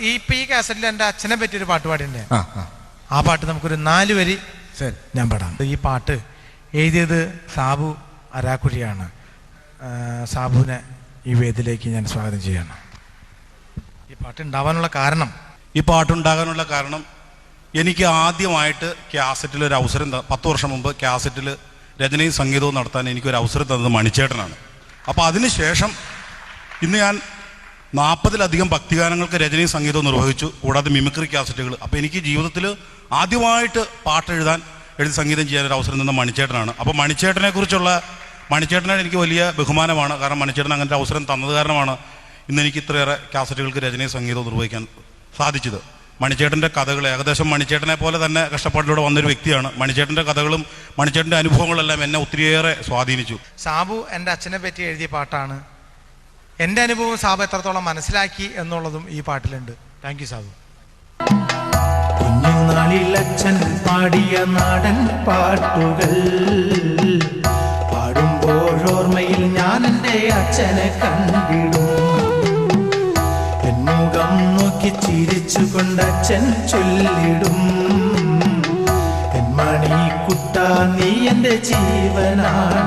ഈ പി കാസറ്റിൽ എന്റെ അച്ഛനെ പറ്റിയൊരു പാട്ട് പാടിയുണ്ട് ആ ആ. ആ പാട്ട് നമുക്കൊരു നാല് വരി ഞാൻ പാടാം. ഈ പാട്ട് എഴുതിയത് സാബു അരാക്കുഴിയാണ്. സാബുവിനെ ഈ വേദിയിലേക്ക് ഞാൻ സ്വാഗതം ചെയ്യണം ഈ പാട്ട് ഉണ്ടാവാനുള്ള കാരണം? ഈ പാട്ടുണ്ടാകാനുള്ള കാരണം എനിക്ക് ആദ്യമായിട്ട് ക്യാസറ്റിൽ ഒരു അവസരം പത്ത് വർഷം മുമ്പ് ക്യാസറ്റിൽ രചനയും സംഗീതവും നടത്താൻ എനിക്കൊരു അവസരം തന്നത് മണിച്ചേട്ടനാണ്. അപ്പോൾ അതിനുശേഷം ഇന്ന് ഞാൻ നാൽപ്പതിലധികം ഭക്തിഗാനങ്ങൾക്ക് രചനയും സംഗീതവും നിർവഹിച്ചു കൂടാതെ മിമിക്രി കാസറ്റുകൾ. അപ്പോൾ എനിക്ക് ജീവിതത്തിൽ ആദ്യമായിട്ട് പാട്ട് എഴുതാൻ എഴുതി സംഗീതം ചെയ്യാൻ ഒരു അവസരം തന്ന മണിച്ചേട്ടനാണ്. അപ്പോൾ മണിച്ചേട്ടനെ കുറിച്ചുള്ള മണിച്ചേട്ടനാണ് എനിക്ക് വലിയ ബഹുമാനമാണ്. കാരണം മണിച്ചേട്ടൻ അങ്ങനത്തെ അവസരം തന്നത് കാരണമാണ് ഇന്ന് എനിക്ക് ഇത്രയേറെ കാസറ്റുകൾക്ക് രചനയും സംഗീതവും നിർവഹിക്കാൻ സാധിച്ചത്. മണിച്ചേട്ടന്റെ കഥകൾ ഏകദേശം മണിച്ചേട്ടനെ പോലെ തന്നെ കഷ്ടപ്പാടിലൂടെ വന്നൊരു വ്യക്തിയാണ്. മണിച്ചേട്ടന്റെ കഥകളും മണിച്ചേട്ടന്റെ അനുഭവങ്ങളെല്ലാം എന്നെ ഒത്തിരിയേറെ സ്വാധീനിച്ചു. സാബു എന്റെ അച്ഛനെ പറ്റി എഴുതിയ പാട്ടാണ് എന്റെ അനുഭവം സാബ് എത്രത്തോളം മനസ്സിലാക്കി എന്നുള്ളതും ഈ പാട്ടിലുണ്ട്. Thank you Sabu. കുഞ്ഞുനാളിൽ അച്ഛൻ പാടിയ നാടൻ പാട്ടുകൾ പാടുമ്പോഴോർമ്മയിൽ ഞാൻ എന്റെ അച്ഛനെ കണ്ടിടും. എന്നുകം നോക്കി ചിരിച്ചുകൊണ്ട് അച്ഛൻ ചൊല്ലിടും. പെൺമണി കുട്ട നീ എന്റെ ജീവനാണടാ